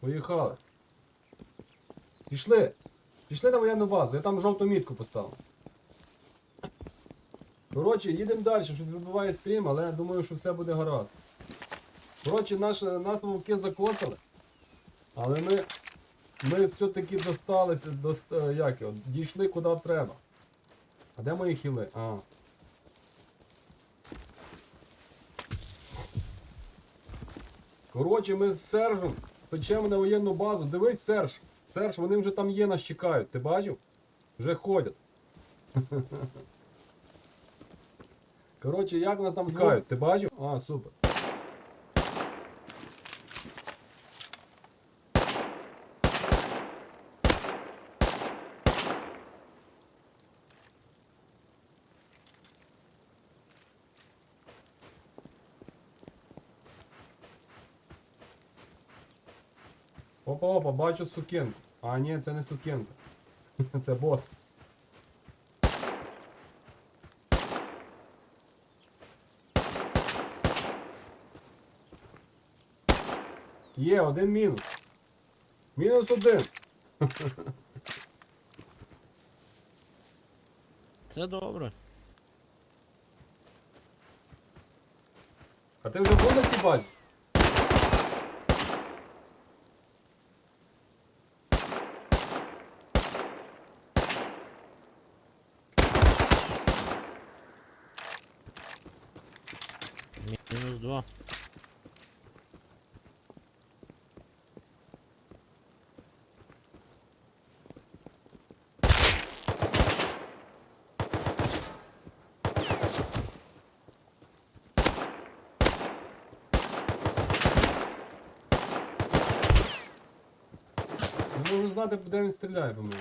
Поїхали. Пішли. Пішли на воєнну базу, я там жовту мітку поставив. Коротше, їдемо далі, щось вибиває стрім, але я думаю, що все буде гаразд. Коротше, наш, нас вовки закоцали. Але ми, ми все-таки досталися, до, е, як його, дійшли куди треба. А де мої хіли? А. Коротше, ми з Сержем печемо на воєнну базу. Дивись, Серж. Серж, вони вже там є, нас чекають. Ти бачив? Вже ходять. Коротше, як нас там чекають? Ти бачив? А, супер. Опа, опа, бачу сукенку. А, ні, це не сукенка. Це бот. Є, один мінус. Мінус один. Це добре. А ти вже був на Не можу знати, де він стріляє по мені.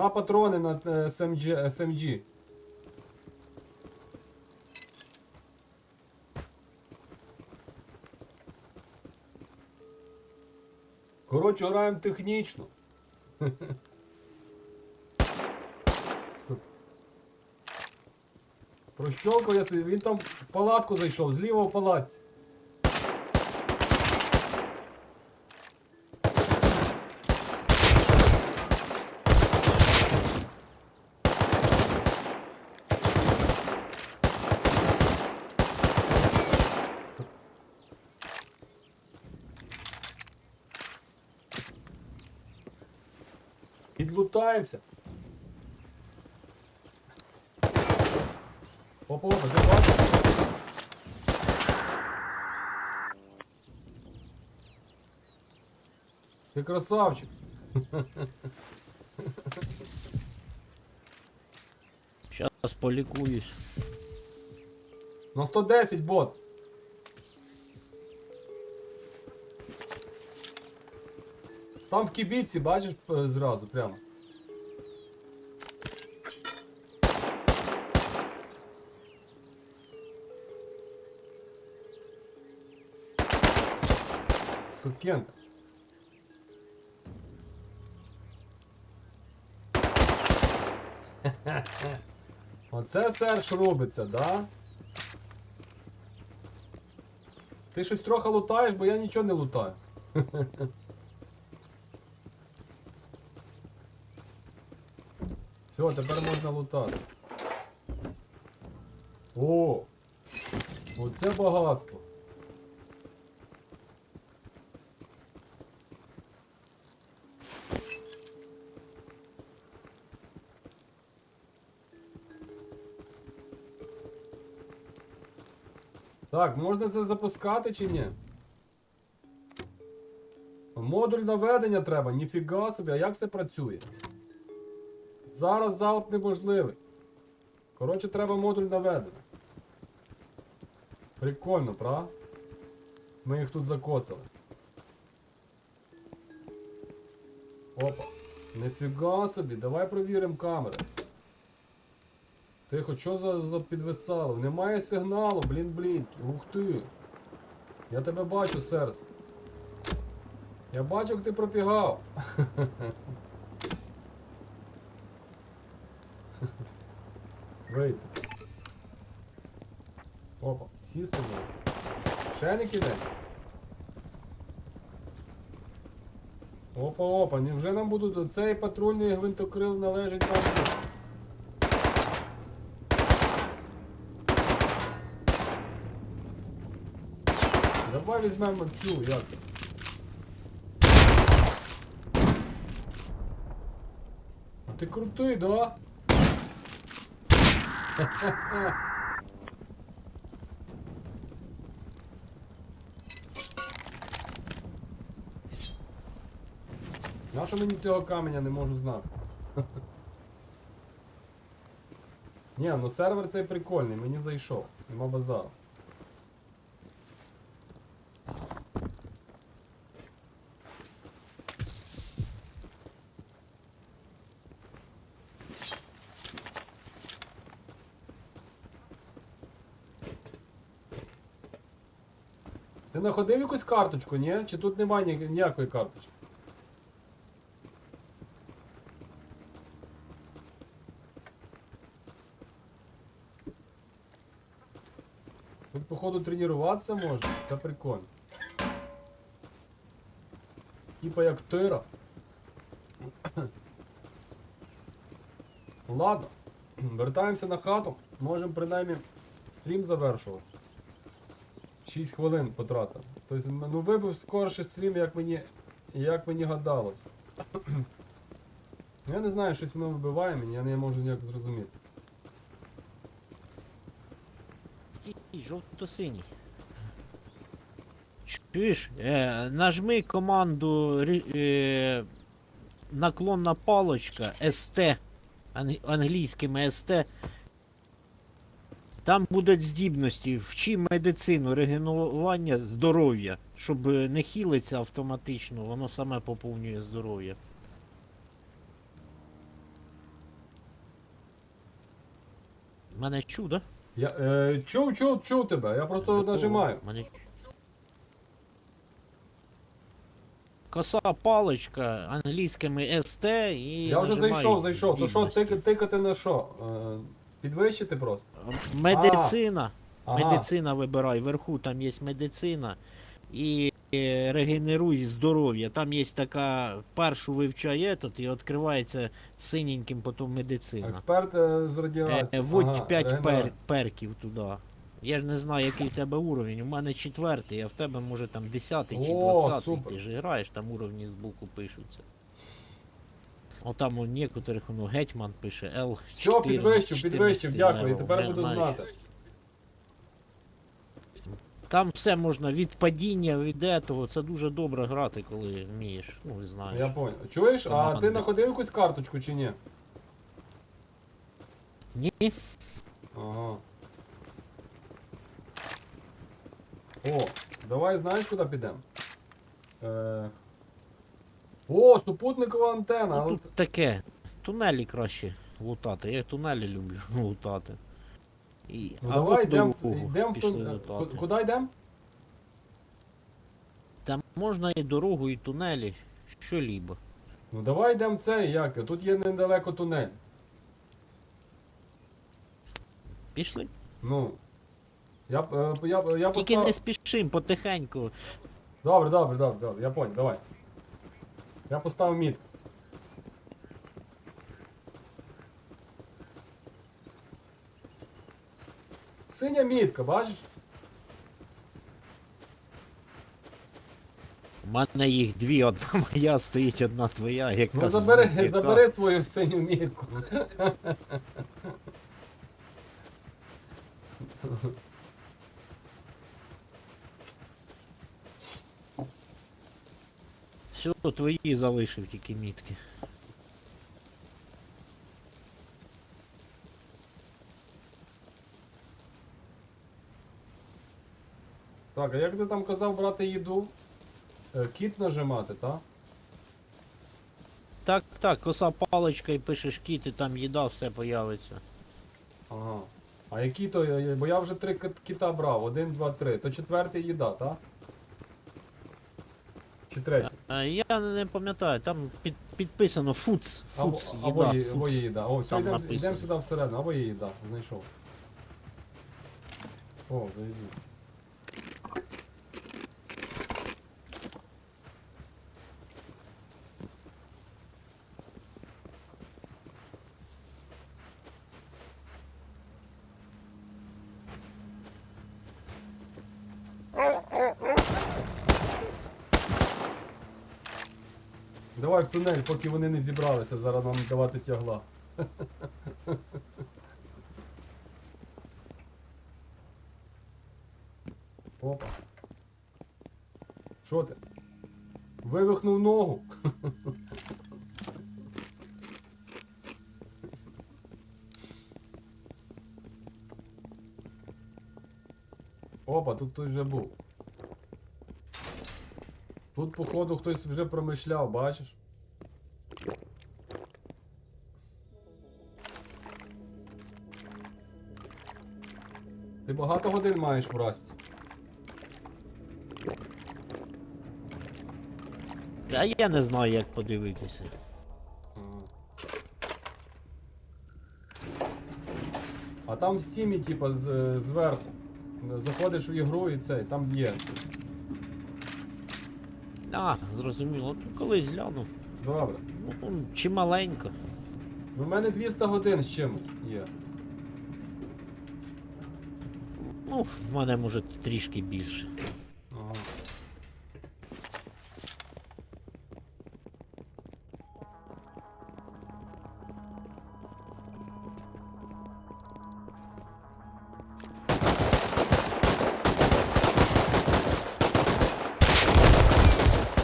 На патрони на е, SMG. SMG. Коротше, граємо технічно. Прощолкав я собі, він там в палатку зайшов, зліва в палатці. Підлутаємося. Опа, опа, ти бачиш? Ти красавчик. Щас полікуюсь. На 110 бот. Там в кібіці, бачиш зразу, прямо. Сукенка. Оце Серж робиться, да? Ти щось трохи лутаєш, бо я нічого не лутаю. Все, тепер можна лутати. О! Оце багатство. Так, можна це запускати чи ні? Модуль наведення треба, ніфіга собі, а як це працює? Зараз залп неможливий. Коротше, треба модуль наведення. Прикольно, правда? Ми їх тут закосили. Опа. Ніфіга собі, давай провіримо камери. Тихо, що за, за підвисало? Немає сигналу, блін блінський. Ух ти. Я тебе бачу, серце. Я бачу, як ти пробігав. Вийти. Опа, сісти можна. Ще не кінець. Опа, опа, невже нам будуть. Цей патрульний гвинтокрил належить нам. Давай візьмемо цю, як. Ти крутий, да? Нащо мені цього каменя не можу знати? Ні, ну сервер цей прикольний, мені зайшов. Нема базару. Ти знаходив якусь карточку, ні? Чи тут немає ніякої карточки? Тут, походу, тренуватися можна, це прикольно. Типа як тира. Ладно, вертаємося на хату. Можемо принаймні стрім завершувати. 6 хвилин потратив. Тобто, ну вибив скорше стрім, як мені, як мені гадалось. Я не знаю, щось воно вибиває мені, я не можу ніяк зрозуміти. Жовто-синій. Чуєш, е, нажми команду е, наклонна палочка ST ан- англійськими ST. Там будуть здібності, вчи медицину, регенерування здоров'я, щоб не хілиться автоматично, воно саме поповнює здоров'я. Мене чудо. Я е, чув, чув, чув тебе, я просто нажимаю. Мене... Коса паличка англійськими ST і. Я вже нажимаю зайшов, зайшов. То що, здібності. тик, тикати на що? Е, підвищити просто? Медицина. Ага. Медицина вибирай. Вверху там є медицина. І е, регенеруй здоров'я. Там є така, першу вивчає этот, і відкривається синеньким потім медицина. Експерт е, з Е, радіації. Вводь Ага, 5 регенерація. пер, перків туди. Я ж не знаю, який в тебе уровень. У мене четвертий, а в тебе може там 10 чи О, 20. супер. Ти ж граєш, там уровні збоку пишуться. Отам у некоторих ну, гетьман пише L. Все, підвищив, підвищив, дякую. Тепер буду знати. Там все можна від падіння, від этого. Це дуже добре грати, коли вмієш. Ну, знаєш. Я понял. Чуєш, а ти знаходив якусь карточку чи ні? Ні, Ага. О, давай знаєш, куди підемо? Е... О, супутникова антена. ну, тут таке. Тунелі краще лутати. Я тунелі люблю лутати. І, Ну а давай от йдемо дорогу йдем в пішли тун... лутати. Куди йдемо? Там можна і дорогу, і тунелі, що-либо. Ну давай йдемо цей, як? Тут є недалеко тунель. Пішли. Ну. Я, б, е, я, б- я Тільки постав... не спішим, потихеньку. Добре, добре, добре, добре, я понял, давай. Я поставив мітку. Синя мітка, бачиш? У мене їх дві, одна моя стоїть, одна твоя, яка Ну забери, яка- забери свою синю мітку. Все, твої залишив тільки мітки. Так, а як ти там казав брати їду? Е, Кіт нажимати, так? Так, так, коса паличка і пишеш кіт, і там їда, все появиться. Ага. А які то, бо я вже три кит- кіта брав, один, два, три. То четвертий їда, так? Чи третій? А, я не пам'ятаю, там під підписано Фуц. Або, Фуц, або, їда. є- Фуц. або є їда. О, все, Там йдемо написано. йдемо сюди всередину, або є їда, знайшов. О, зайди. Давай в тунель, поки вони не зібралися, зараз нам давати тягла. Опа. Що ти? Вивихнув ногу. Опа, тут хтось вже був. Тут, походу, хтось вже промишляв, бачиш? Ти багато годин маєш в расті? А я не знаю, як подивитися. А там в стімі, типа, з, зверху. Заходиш в ігру і цей, там є. А, зрозуміло. Ну, колись гляну. Добре. Ну, чималенько. У мене 200 годин з чимось є. Ну, в мене може трішки більше.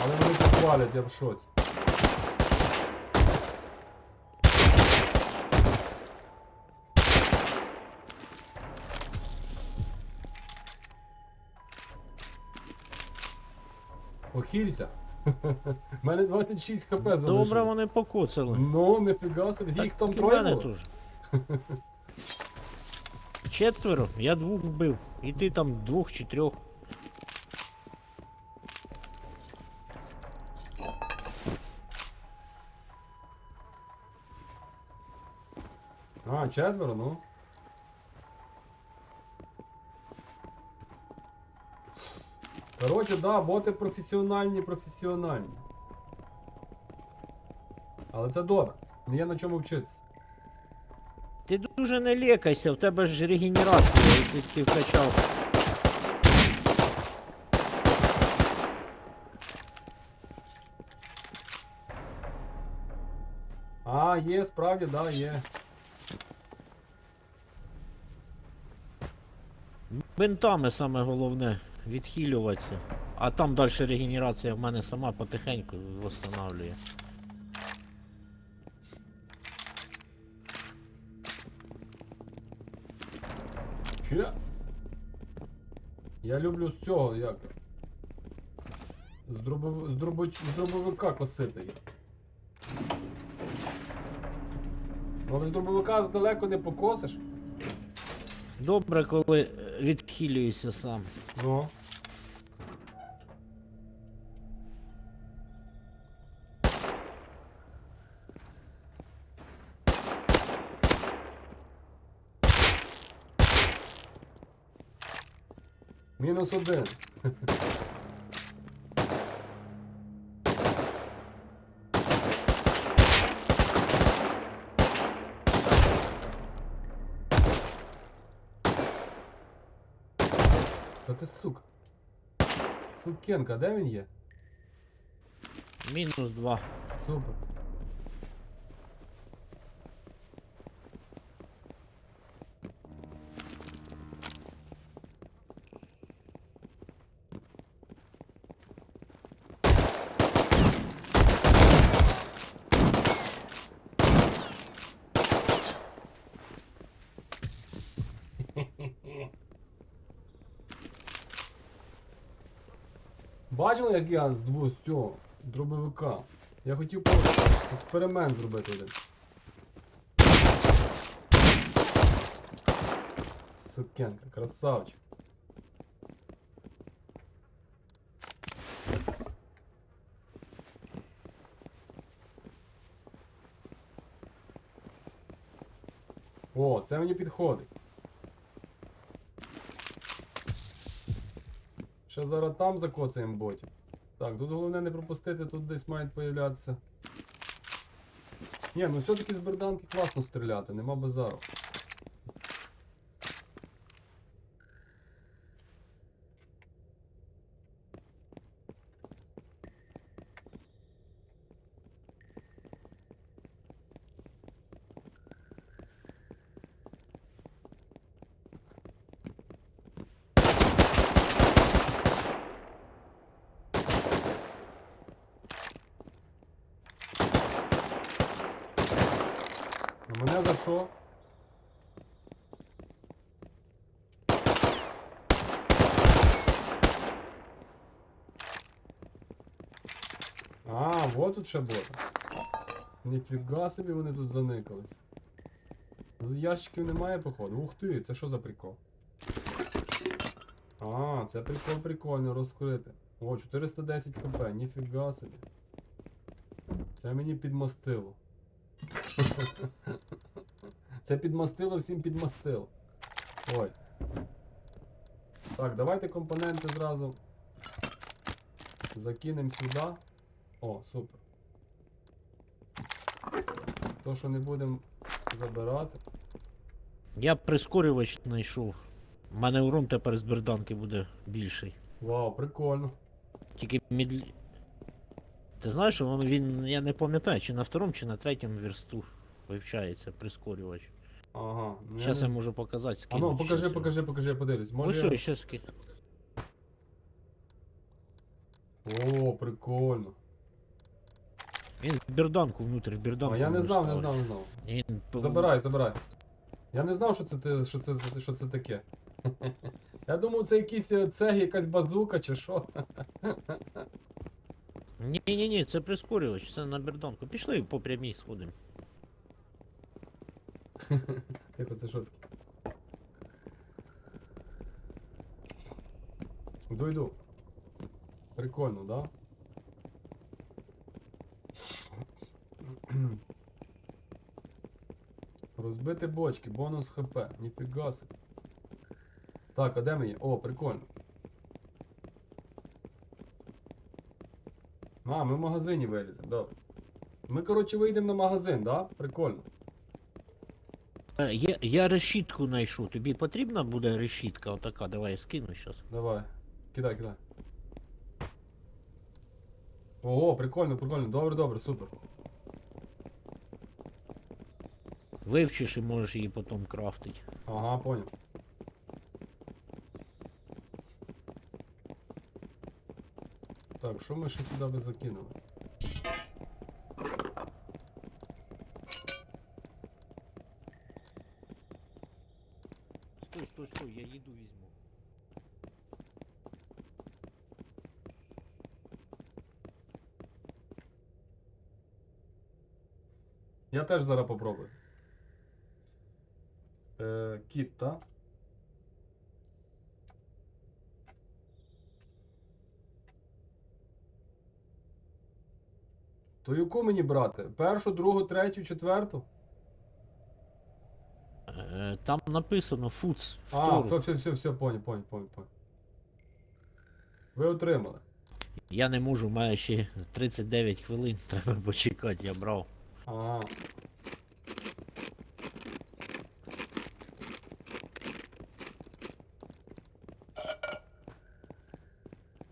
Але це хвалять, я в шоці. Охілься. У мене 26 хп залишилось. Добре, вони покоцали. Ну, не собі. Їх там Так і в троє мене було? теж. Четверо, я двох вбив. І ти там двох чи трьох. А, четверо, ну. Коротше, да, боти професіональні, професіональні. Але це добре. Не є на чому вчитися. Ти дуже не лікайся, в тебе ж регенерація, якщо ти вкачав. А, є, справді, да, є. Бинтами саме головне відхилюватися. А там далі регенерація в мене сама потихеньку восстанавлює. Че? Я люблю з цього, як. З, дробов... з, дробоч... з дробовика косити Але з дробовика здалеку не покосиш. Добре, коли відхилююся сам. Ну. Мінус один. Та ти сука. Сукенка, де він є? Мінус два. Супер. бачили, як я з цього дробовика? Я хотів експеримент зробити один. Сукенка, красавчик. О, це мені підходить. Ще зараз там закоцаємо ботів. Так, тут головне не пропустити, тут десь мають появлятися. Ні, ну все-таки з берданки класно стріляти, нема базару. А мене за що? А, вот тут ще боти. Ніфіга собі вони тут заникались. Ну, Ящиків немає, походу. Ух ти, це що за прикол? А, це прикол прикольно розкрити. О, 410 хп, ніфіга собі. Це мені підмостило. Це підмастило, всім підмастило. Ой. Так, давайте компоненти зразу закинемо сюди. О, супер. То, що не будемо забирати. Я прискорювач знайшов. У мене урон тепер з берданки буде більший. Вау, прикольно. Тільки мідлі. Ти знаєш, що він. Я не пам'ятаю, чи на второму, чи на третьому версту вивчається прискорювач. Ага. ну я Зараз я не- можу показати А ну, покажи, щас покажи, покажи, я подивлюсь. Ось Може. все, я- ще скину. О, прикольно. Він в берданку внутрі, в берданку. А я не знав, не знав, не знав. Він пов- Забирай, забирай. Я не знав, що це, ти- що це, що це таке. Я думав, це якийсь е, якась базука чи що. Ні, ні, ні, це прискорювач, це на берданку. Пішли по прямій сходимо. Тихо, це що таке? Йду, йду. Прикольно, да? Розбити бочки, бонус хп. Ніфіга собі. Так, а де ми є? О, прикольно. А, ми в магазині виліземо, добре. Ми, коротше, вийдемо на магазин, да? Прикольно. Е, Я, я решітку знайшов. Тобі потрібна буде решітка отака, давай я скину зараз. Давай. Кидай, кидай. Ого, прикольно, прикольно. Добре, добре, супер. Вивчиш і можеш її потім крафтити. Ага, понял. Так, що ми ще сюди би закинули? Стой, стой, стой, я їду візьму. Я теж зараз попробую. Е, кіт, та? То яку мені брати? Першу, другу, третю, четверту? Е, Там написано фуц. А, все, все, все, все, понял, понял, понял, понял. Ви отримали. Я не можу, маю ще 39 хвилин, треба почекати, я брав. Ага.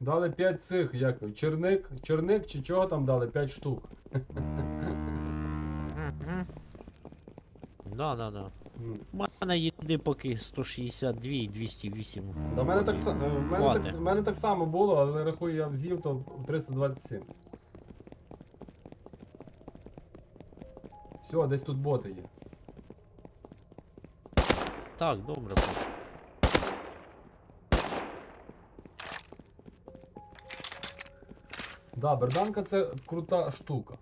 Дали 5 цих, як черник, черник чи чого там дали? 5 штук. Да, да, да. Ну, У мене їди поки 162 і 208. До мене так, са- е, в мене, так, в мене так само було, але рахую, я вз'їв, то 327. Все, десь тут боти є. Так, добре. Да, берданка це крута штука.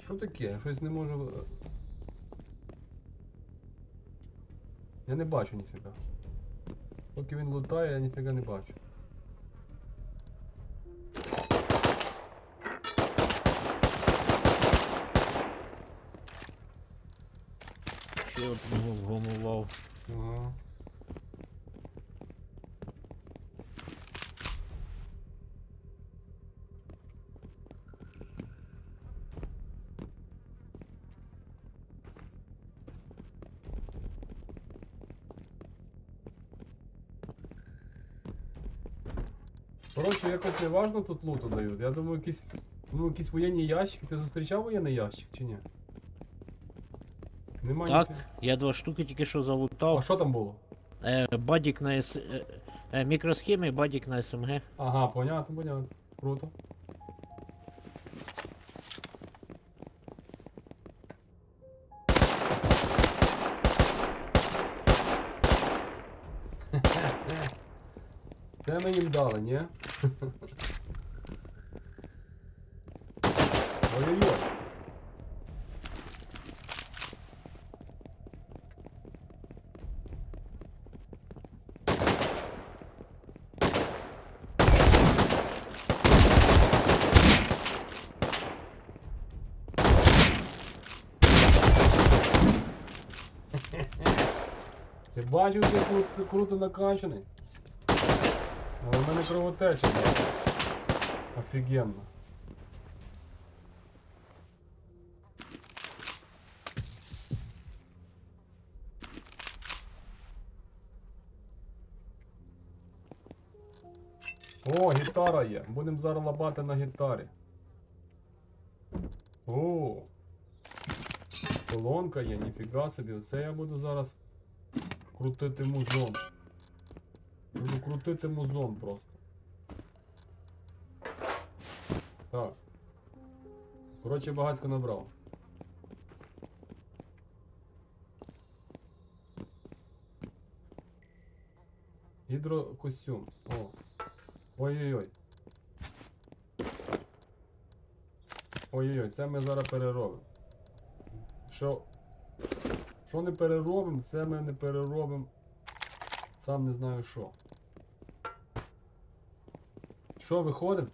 Що таке? Щось не можу. е, Я не бачу ніфіга. Поки він лутає, я ніфіга не бачу. Одного вгамував. Ага. Коротше, якось не важно тут луту дають. Я думаю, якісь, ну, якісь воєнні ящики. Ти зустрічав воєнний ящик чи ні? Нема Так, ніфіга. я два штуки тільки що А залутав. що там було? Е, бадік на С... е, е, мікросхеми, бадік на СМГ. Ага, понятно, понятно. Круто. Це ми їм дали, ні? Ой-ой-ой. Ти бачив, як кру- круто накачаний? Але в мене кровотеча. Офігенно. О, гітара є. Будемо зараз лабати на гітарі. О. Колонка є, ніфіга собі. Оце я буду зараз крутити музон. Буду крутити музон просто. Так. Коротше, багацько набрав. Гідрокостюм. О. Ой-ой-ой. Ой-ой-ой, це ми зараз переробимо. Що? Що не переробимо, це ми не переробимо. Сам не знаю що. Що, виходимо?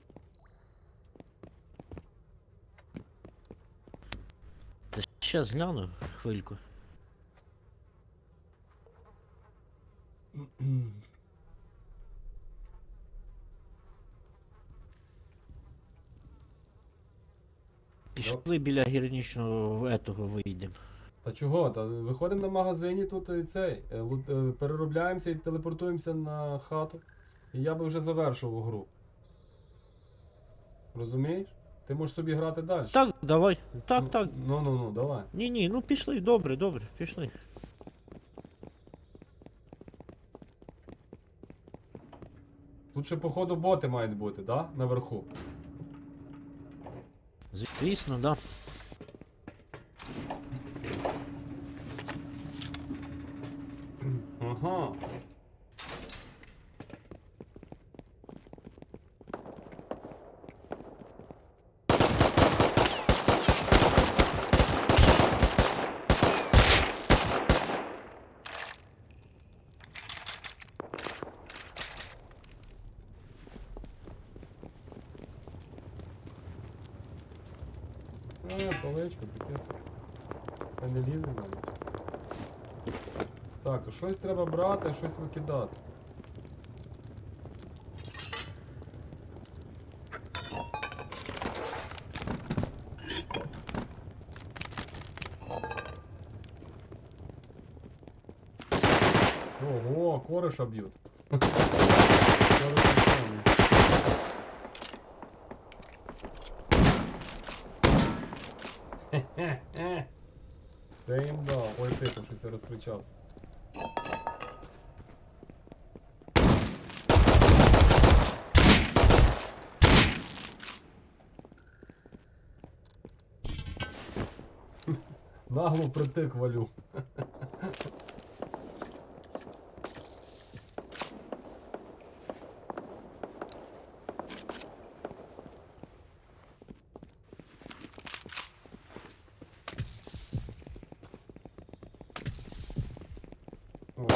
Та щас гляну хвильку. Пішли біля гірничного етого вийдемо. Та чого? Та виходимо на магазині тут і цей. е, е, Переробляємося і телепортуємося на хату. І я би вже завершував гру. Розумієш? Ти можеш собі грати далі. Так, давай. Так, так. Ну ну ну, давай. Ні, ні, ну пішли, добре, добре, пішли. Тут ще, походу, боти мають бути, да? Наверху. Звісно, да. Ага. Е, поличку, таке собі. Та не лізе навіть. Так, щось треба брати, щось викидати. Ого, кореша б'ють. Хе-хе-хе. Та їм дав. Ой, ти там щось розкричався. Нагло притик валю. О,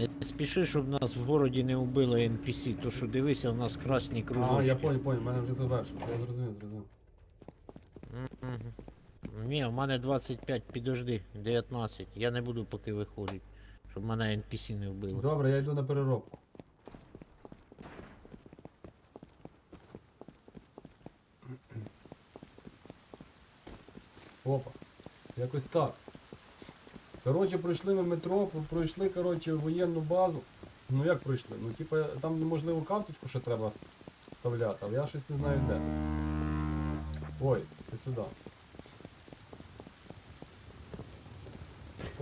Не спіши, щоб нас в городі не вбило NPC, то що дивися, у нас красні кружочки. А, я понял, понял, в мене вже завершив. Я зрозумів, зрозумів. Мгм. Ні, у мене 25, підожди, 19. Я не буду поки виходить, щоб мене NPC не вбило. Добре, я йду на переробку. Опа. Якось так. Коротше, пройшли ми метро, пройшли, коротше, воєнну базу. Ну як пройшли? Ну, типа, там можливо карточку ще треба вставляти, але я щось не знаю де. Ой, це сюди.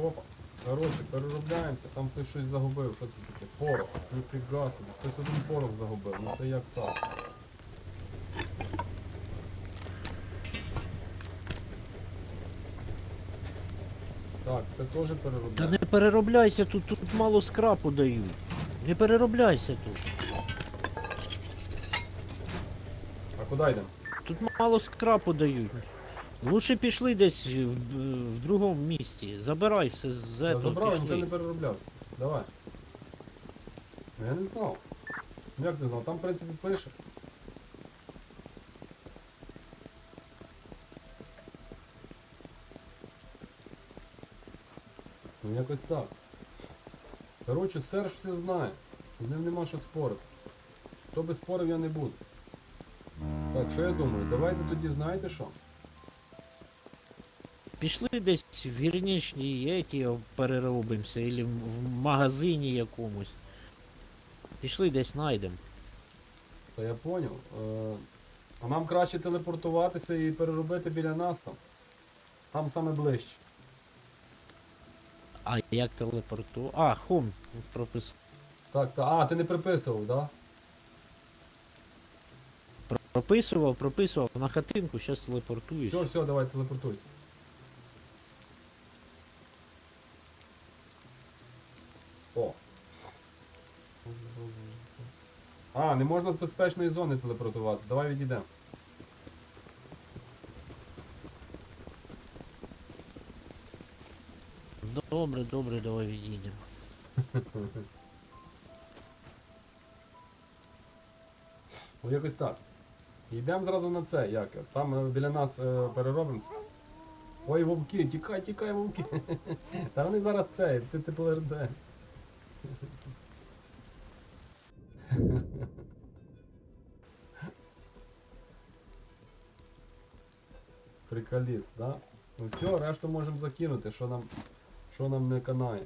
Опа. Коротше, переробляємося, там хтось щось загубив, що це таке? Порох. Ніфіга собі, хтось один порох загубив, ну це як так? Так, це теж Та не переробляйся тут, тут мало скрапу дають. Не переробляйся тут. А куди йдемо? Тут мало скрапу дають. Лучше пішли десь в, в другому місці. Забирай все з Я этого, забрав, нічого не перероблявся. Давай. Ну, Я не знав. Ну як не знав? Там в принципі пише. Ну якось так. Коротше, Серж все знає. З ним нема що спорити. Хто би спорив, я не буду. Так, що я думаю? Давайте тоді знаєте що? Пішли десь в гірничній еті переробимося, або в магазині якомусь. Пішли десь знайдемо. Та я поняв. Е, а нам краще телепортуватися і переробити біля нас там. Там саме ближче. А як телепорту? А, хом прописав. Так, так. А, ти не приписував, да? Прописував, прописував на хатинку, зараз телепортуюсь. Все, все, давай телепортуйся. О. А, не можна з безпечної зони телепортувати. Давай відійдемо. Добре, добре, давай відійдемо. Ну якось так. Йдемо зразу на це, як? Там е, біля нас е, переробимося. Ой, вовки, тікай, тікай, вовки. Та вони зараз це, ти ти поверде. Приколіст, да? Ну все, решту можемо закинути, що нам, що нам не канає.